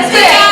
sim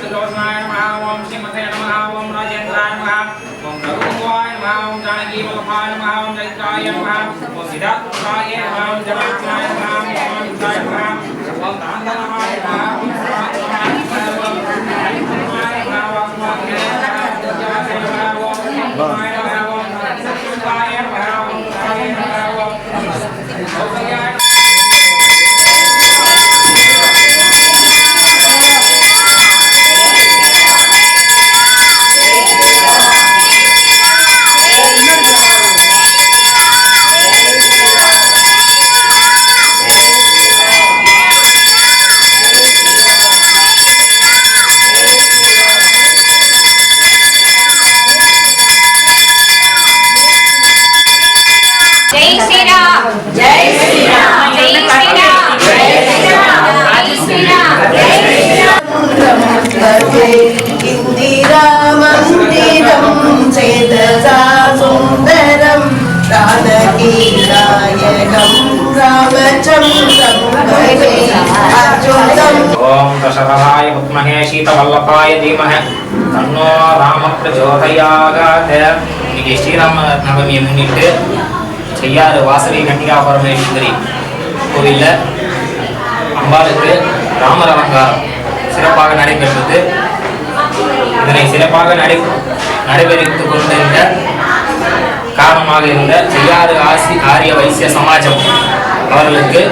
ఓం నమః ఓం శ్రీమతే నమః ఓం రాజేంద్రాయ నమః ఓం రఘువాయ నమః ఓం జానకీ నమః ఓం చైత్రాయ నమః ఓం సిద్ధార్థాయ నమః ఓం జనార్దనాయ నమః ఓం అనంతాయ నమః ఓం కాంతనాయ నమః ఓం ஜெய் ஸ்ரீராம். ஜெய் ஸ்ரீராம். ஜெய் ஸ்ரீராம். ஜெய் ஸ்ரீராம். ஜெய் ஸ்ரீராம். ஜெய் ஸ்ரீராம் இந்திராமந்திரம் சேதசா சுந்தரம் ராதகீராயகம் ராமச்சந்திரம் ஓம் தசரதாய வித்மகே சீதவல்லபாய தீமஹே தன்னோ ராம பிரச்சோதயாகாத இன்னைக்கு ஸ்ரீராம நவமியை முன்னிட்டு செய்யாறு வாசவி கன்னிகா பரமேஸ்வரி கோவிலில் அம்பாளுக்கு ராமர் அலங்காரம் சிறப்பாக நடைபெற்றது. இதனை சிறப்பாக நடை நடைபெறித்துக் கொண்டிருந்த காரணமாக இருந்த செய்யாறு ஆசி ஆரிய வைசிய சமாஜம் அவர்களுக்கு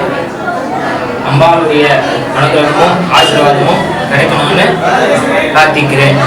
அம்பாளுடைய அனுகிரகமும் ஆசீர்வாதமும் கிடைக்கணும்னு பிரார்த்திக்கிறேன்.